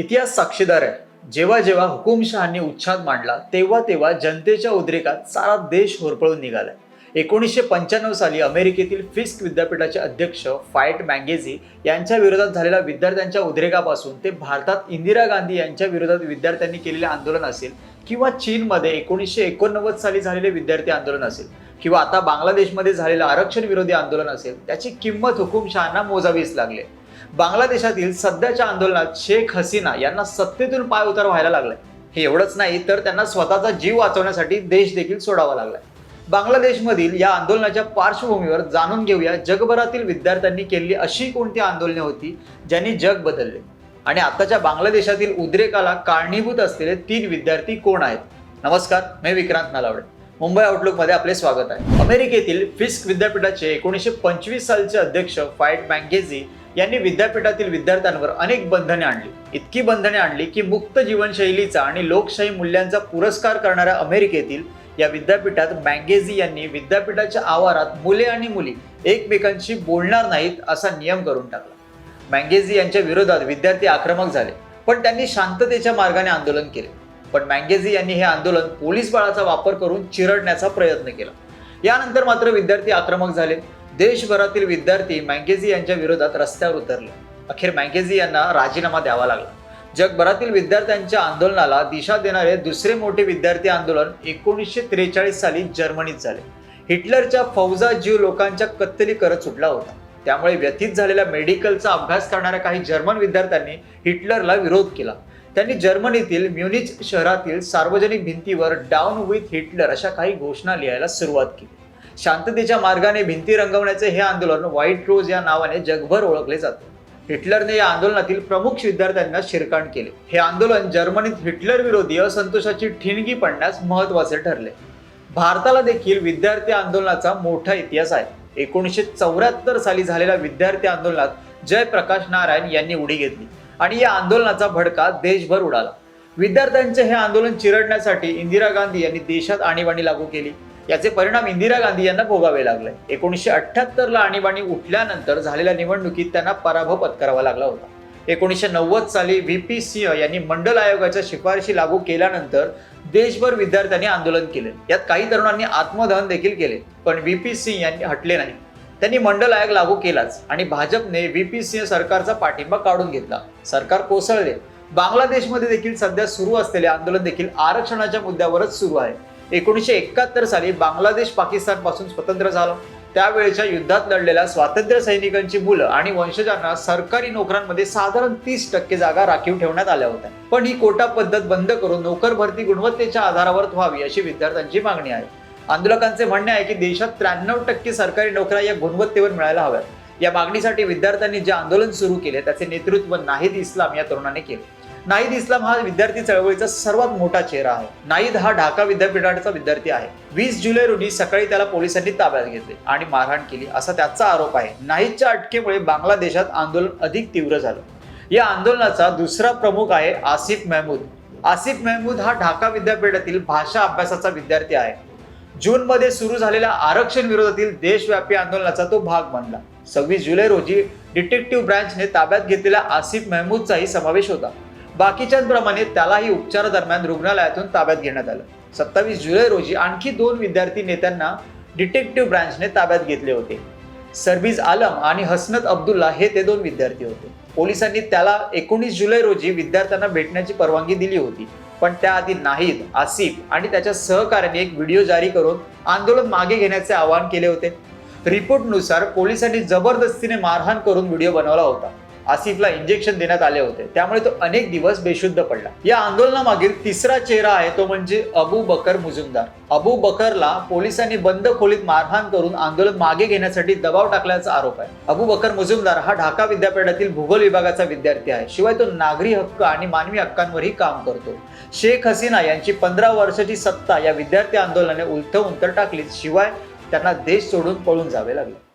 इतिहास साक्षीदार आहे. जेव्हा जेव्हा हुकुमशहांनी उच्छाद मांडला तेव्हा तेव्हा जनतेच्या उद्रेकात सारा देश होरपळून निघालाय. एकोणीसशे पंच्याण्णव साली अमेरिकेतील फिस्क विद्यापीठाचे अध्यक्ष फायट मँगेझी यांच्या विरोधात झालेल्या विद्यार्थ्यांच्या उद्रेकापासून ते भारतात इंदिरा गांधी यांच्या विरोधात विद्यार्थ्यांनी केलेले आंदोलन असेल किंवा चीनमध्ये एकोणीसशे एकोणनव्वद साली झालेले विद्यार्थी आंदोलन असेल किंवा आता बांगलादेशमध्ये झालेलं आरक्षण विरोधी आंदोलन असेल त्याची किंमत हुकुमशहांना मोजावीच लागली. बांगलादेशातील सध्याच्या आंदोलनात शेख हसीना यांना सत्तेतून पाय उतार व्हायला लागलाय. हे एवढंच नाही तर त्यांना स्वतःचा जीव वाचवण्यासाठी देश देखील सोडावा लागलाय. बांगलादेशमधील या आंदोलनाच्या पार्श्वभूमीवर जाणून घेऊया जगभरातील विद्यार्थ्यांनी केलेली अशी कोणती आंदोलने होती ज्यांनी जग बदलले. आणि आताच्या बांगलादेशातील उद्रेकाला कारणीभूत असलेले तीन विद्यार्थी कोण आहेत? नमस्कार मी विक्रांत नलावडे. मुंबई आउटलुकमध्ये आपले स्वागत आहे. अमेरिकेतील फिस्क विद्यापीठाचे एकोणीसशे पंचवीस सालचे अध्यक्ष फाईट मँगेझी यांनी विद्यापीठातील विद्यार्थ्यांवर अनेक बंधने आणली. इतकी बंधने आणली की मुक्त जीवनशैलीचा आणि लोकशाही मूल्यांचा पुरस्कार करणाऱ्या अमेरिकेतील या विद्यापीठात मँगेझी यांनी विद्यापीठाच्या आवारात मुले आणि मुली एकमेकांशी बोलणार नाहीत असा नियम करून टाकला. मँगेझी यांच्या विरोधात विद्यार्थी आक्रमक झाले पण त्यांनी शांततेच्या मार्गाने आंदोलन केले. पण मँगेझी यांनी हे आंदोलन पोलीस बळाचा वापर करून चिरडण्याचा प्रयत्न केला. यानंतर मात्र विद्यार्थी आक्रमक झाले. देशभरातील विद्यार्थी मँगेझी यांच्या विरोधात रस्त्यावर उतरले. अखेर मँगेझी यांना राजीनामा द्यावा लागला. जगभरातील विद्यार्थ्यांच्या आंदोलनाला दिशा देणारे दुसरे मोठे विद्यार्थी आंदोलन एकोणीसशे त्रेचाळीस साली जर्मनीत झाले. हिटलरच्या फौजा जीव लोकांच्या कत्तली करत सुटला होता. त्यामुळे व्यथित झालेल्या मेडिकलचा अभ्यास करणाऱ्या काही जर्मन विद्यार्थ्यांनी हिटलरला विरोध केला. त्यांनी जर्मनीतील म्युनिच शहरातील सार्वजनिक भिंतीवर डाऊन विथ हिटलर अशा काही घोषणा लिहायला सुरुवात केली. शांततेच्या मार्गाने भिंती रंगवण्याचे हे आंदोलन व्हाईट रोज या नावाने जगभर ओळखले जाते. हिटलरने या आंदोलनातील प्रमुख विद्यार्थ्यांना शिरकाण केले. हे आंदोलन जर्मनीत हिटलर विरोधी असंतोषाची ठिणगी पडण्यास महत्त्वाचे ठरले. भारताला देखील विद्यार्थी आंदोलनाचा मोठा इतिहास आहे. एकोणीसशे चौऱ्याहत्तर साली झालेल्या विद्यार्थी आंदोलनात जयप्रकाश नारायण यांनी उडी घेतली आणि या आंदोलनाचा भडका देशभर उडाला. विद्यार्थ्यांचे हे आंदोलन चिरडण्यासाठी इंदिरा गांधी यांनी देशात आणीबाणी लागू केली. याचे परिणाम इंदिरा गांधी यांना भोगावे लागले. एकोणीसशे अठ्ठ्याहत्तरला आणीबाणी उठल्यानंतर झालेल्या निवडणुकीत त्यांना पराभव पत्करावा लागला होता. एकोणीसशे नव्वद साली व्ही. पी. सिंह यांनी मंडल आयोगाच्या शिफारशी लागू केल्यानंतर देशभर विद्यार्थ्यांनी आंदोलन केले. यात काही तरुणांनी आत्मदहन देखील केले पण व्ही. पी. सिंह यांनी हटले नाही. त्यांनी मंडल आयोग लागू केलाच आणि भाजपने व्ही. पी. सिंह सरकारचा पाठिंबा काढून घेतला. सरकार कोसळले. बांगलादेशमध्ये देखील सध्या सुरू असलेले आंदोलन देखील आरक्षणाच्या मुद्द्यावरच सुरू आहे. एकोणीसशे एकाहत्तर साली बांगलादेश पाकिस्तानपासून स्वतंत्र झालं. त्यावेळेच्या युद्धात लढलेल्या स्वातंत्र्य सैनिकांची मुलं आणि वंशजांना सरकारी नोकऱ्यांमध्ये साधारण तीस टक्के जागा राखीव ठेवण्यात आल्या होत्या. पण ही कोटा पद्धत बंद करून नोकर भरती गुणवत्तेच्या आधारावर व्हावी अशी विद्यार्थ्यांची मागणी आहे. आंदोलकांचे म्हणणे आहे की देशात त्र्याण्णव टक्के सरकारी नोकऱ्या या गुणवत्तेवर मिळायला हव्यात. या मागणीसाठी विद्यार्थ्यांनी जे आंदोलन सुरू केले त्याचे नेतृत्व नाहीद इस्लाम या तरुणाने केले. नाईद इस्लाम हा विद्यार्थी चळवळीचा सर्वात मोठा चेहरा आहे. नाईद हा ढाका विद्यापीठाचा विद्यार्थी आहे. वीस जुलै रोजी सकाळी त्याला पोलिसांनी ताब्यात घेतले आणि मारहाण केली असा त्याचा आरोप आहे. नाईदच्या अटकेमुळे बांगलादेशात आंदोलन अधिक तीव्र झालं. या आंदोलनाचा दुसरा प्रमुख आहे आसिफ महमूद. आसिफ महमूद हा ढाका विद्यापीठातील भाषा अभ्यासाचा विद्यार्थी आहे. जूनमध्ये सुरू झालेल्या आरक्षण विरोधातील देशव्यापी आंदोलनाचा तो भाग बनला. सव्वीस जुलै रोजी डिटेक्टिव्ह ब्रँचने ताब्यात घेतलेल्या आसिफ महमूदचाही समावेश होता. बाकीच्याचप्रमाणे त्यालाही उपचारादरम्यान रुग्णालयातून ताब्यात घेण्यात आलं. सत्तावीस जुलै रोजी आणखी दोन विद्यार्थी नेत्यांना डिटेक्टिव्ह ब्रँचने ताब्यात घेतले होते. सरबीज आलम आणि हसनत अब्दुल्ला हे ते दोन विद्यार्थी होते. पोलिसांनी त्याला एकोणीस जुलै रोजी विद्यार्थ्यांना भेटण्याची परवानगी दिली होती. पण त्याआधी नाहीद आसिफ आणि त्याच्या सहकार्याने एक व्हिडिओ जारी करून आंदोलन मागे घेण्याचे आवाहन केले होते. रिपोर्टनुसार पोलिसांनी जबरदस्तीने मारहाण करून व्हिडिओ बनवला होता. आसिफला इंजेक्शन देण्यात आले होते. त्यामुळे तो अनेक दिवस बेशुद्ध पडला. या आंदोलनामागील तिसरा चेहरा आहे तो म्हणजे अबू बकर मुजुमदार. अबू बकरला पोलिसांनी बंद खोलीत मारहाण करून आंदोलन मागे घेण्यासाठी दबाव टाकल्याचा आरोप आहे. अबू बकर मुजुमदार हा ढाका विद्यापीठातील भूगोल विभागाचा विद्यार्थी आहे. शिवाय तो नागरी हक्क आणि मानवी हक्कांवरही काम करतो. शेख हसीना यांची पंधरा वर्षाची सत्ता या विद्यार्थी आंदोलनाने उलथवून तर टाकलीच. शिवाय त्यांना देश सोडून पळून जावे लागले.